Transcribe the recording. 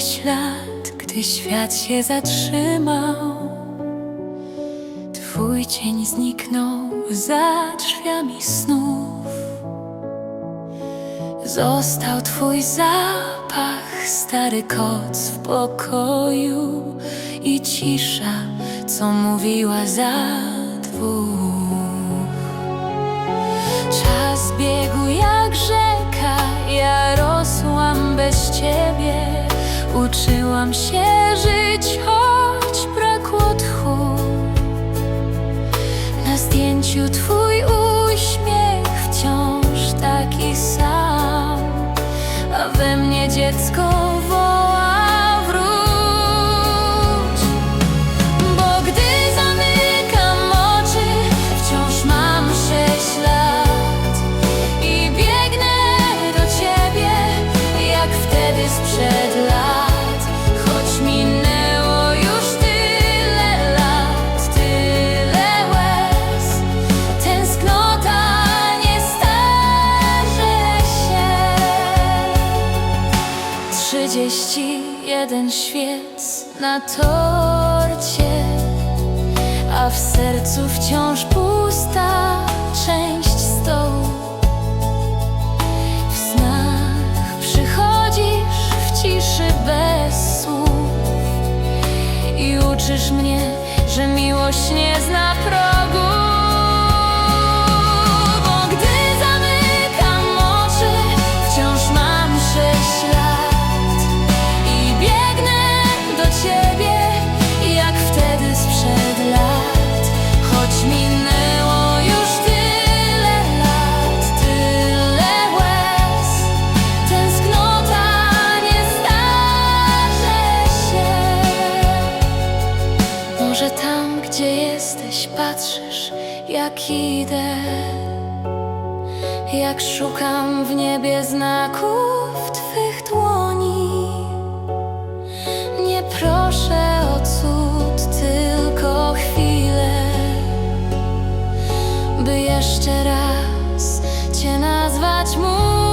ślad, gdy świat się zatrzymał. Twój cień zniknął za drzwiami snów. Został twój zapach, stary koc w pokoju i cisza, co mówiła za dwóch. Uczyłam się żyć, choć brakło tchu. Na zdjęciu twój Trzydzieści jeden świec na torcie, a w sercu wciąż pusta część stołu. W snach przychodzisz w ciszy bez słów i uczysz mnie, że miłość nie zna. że tam, gdzie jesteś, patrzysz, jak idę, jak szukam w niebie znaków Twych dłoni. Nie proszę o cud, tylko chwilę, by jeszcze raz Cię nazwać mój.